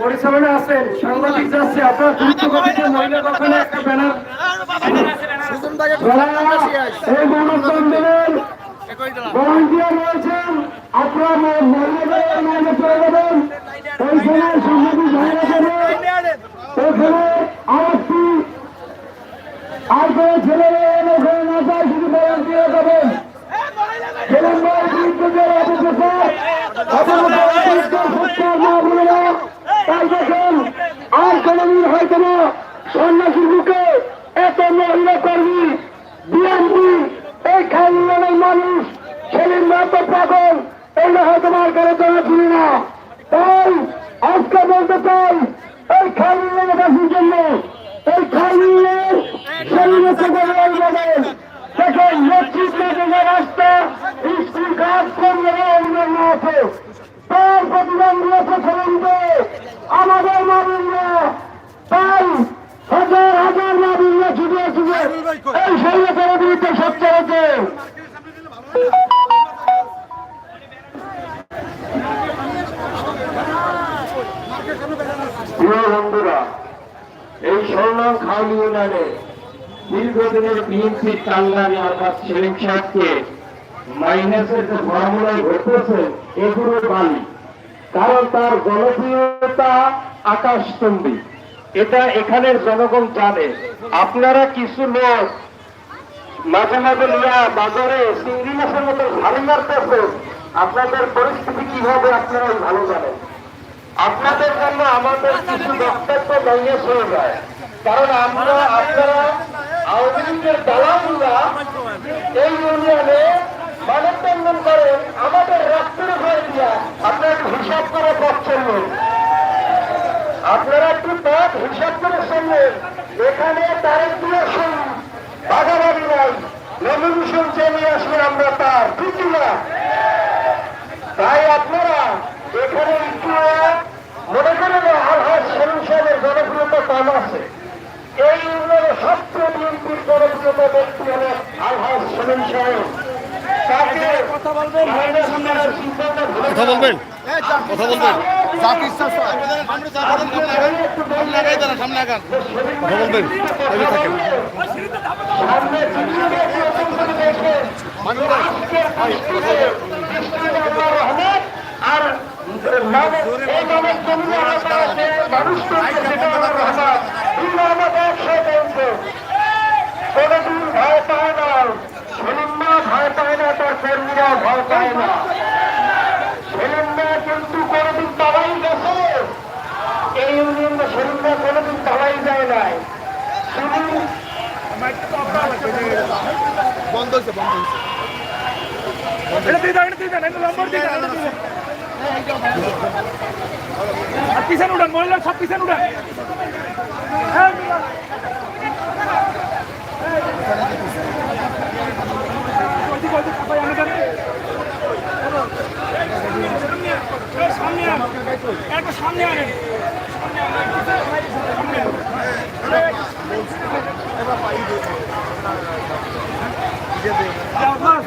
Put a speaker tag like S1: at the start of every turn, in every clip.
S1: পরিচালনা আছেন সাংবাদিক যাচ্ছে, আপনারা দ্রুত মহিলা ওখানে একটা ব্যানার। এই রয়েছেন আপনারা মহিলাদের নামে চলে যাবেন ওইখানে সাংবাদিক ভাইরা যাবে ওখানে আরেকটি কোনো ছেলে না যায়, শুধু ভলান্টিয়ার যাবেন ছেলেমেয়ের বিরুদ্ধে যে অপপ্রচার অপপ্রচার সত্যার না বলে না। তাই দেখেন, আর কোনদিন হয়তো না সন্ন্যাসীর কারও তাই আজকে বলতে চাই, এই খাইলের বাসীর এই সৈন্যতার বিরুদ্ধে সচ্চা হচ্ছে প্রিয় বন্ধুরা, এই স্বর্ণাম খাওয়ালি ইউনিয়নে দীর্ঘদিনের বিএনপি কাল্লারি অর্থাৎ সেলিম সাহেবকে মাইনাসের যে ফর্মুলায় ঘটেছে, এগুলো বালি। কারণ তার জনপ্রিয়তা আকাশচম্বী। এটা এখানের জনগণ জানে। আপনারা কিছু লোক মাঝে মাঝে নিয়ে বাজারে চিংড়ি মাছের মতো ভারী মারতেছে আপনাদের পরিস্থিতি কীভাবে আপনারা ভালো জানেন? আপনাদের জন্য আমাদের কিছু বক্তব্য মাইনাস হয়ে যায়। কারণ আমরা, আপনারা আওয়ামী লীগের দালালরা এই ইউনিয়নে মানববন্ধন করেন আমাদের রক্তের ভয় দিয়া আপনারা একটু হিসাব করে পথ চলবেন আপনারা একটু হিসাব করে শুনবেন এখানে তারেক দিয়ে শুন বাগাবাড়ি নাই নমিনেশন চেয়ে আসলে আমরা তার ঠিক না তাই আপনারা এখানে একটু মনে করেন আলহাজ সেলিম সাহেবের জনপ্রিয়তা কম আছে। এই ইউনিয়নের সবচেয়ে বিএনপির জনপ্রিয়তা ব্যক্তি হল আলহাজ সেলিম সাহেব। কথা বলবেন?
S2: কথা বলবেন? কথা সামনে আগান কথা বলবেন এই যে থাকেন
S1: সামনে জিনিসটা প্রথম করে দেখেন আজকের পরিস্থিতিতে মুজিবুর রহমান আর নামে এই নামে জমিনে আলাদা আছে মানুষ করছে জিয়াউর রহমান এই নামে একসাথে চলছে কোনদিন ভয় পায় না সেলিম্মা ভয় পায় না তার কর্মীরা ভয় পায় না সেলিম্মা কিন্তু কোনদিন পালাই গেছে এই ইউনিয়নে সেলিম্মা কোনদিন পালাই যায় নাই শুধু
S2: বন্ধ হয়েছে বন্ধ হয়েছে
S3: এটা দিয়ে দাও এটা দিয়ে দেন এটা নম্বর দিয়ে দেন এটা দিয়ে দেন আর পিছনে উঠান মহিলার সব পিছনে উঠান হ্যাঁ, মিলান। ওইদিকে, ওইদিকে, আনে সামনে আন। একটু সামনে আনেন সামনে আনেন। সামনে আনেন। যাও, বাস।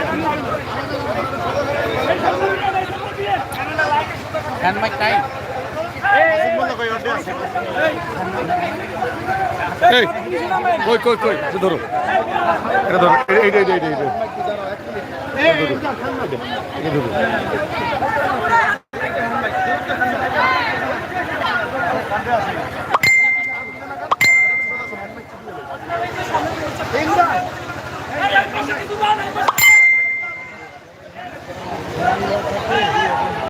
S4: হ্যান্ড মাইক নাই
S2: এই কই কই কই? ধরো। এটা ধরো। এই এই এই এই এটা ধরো।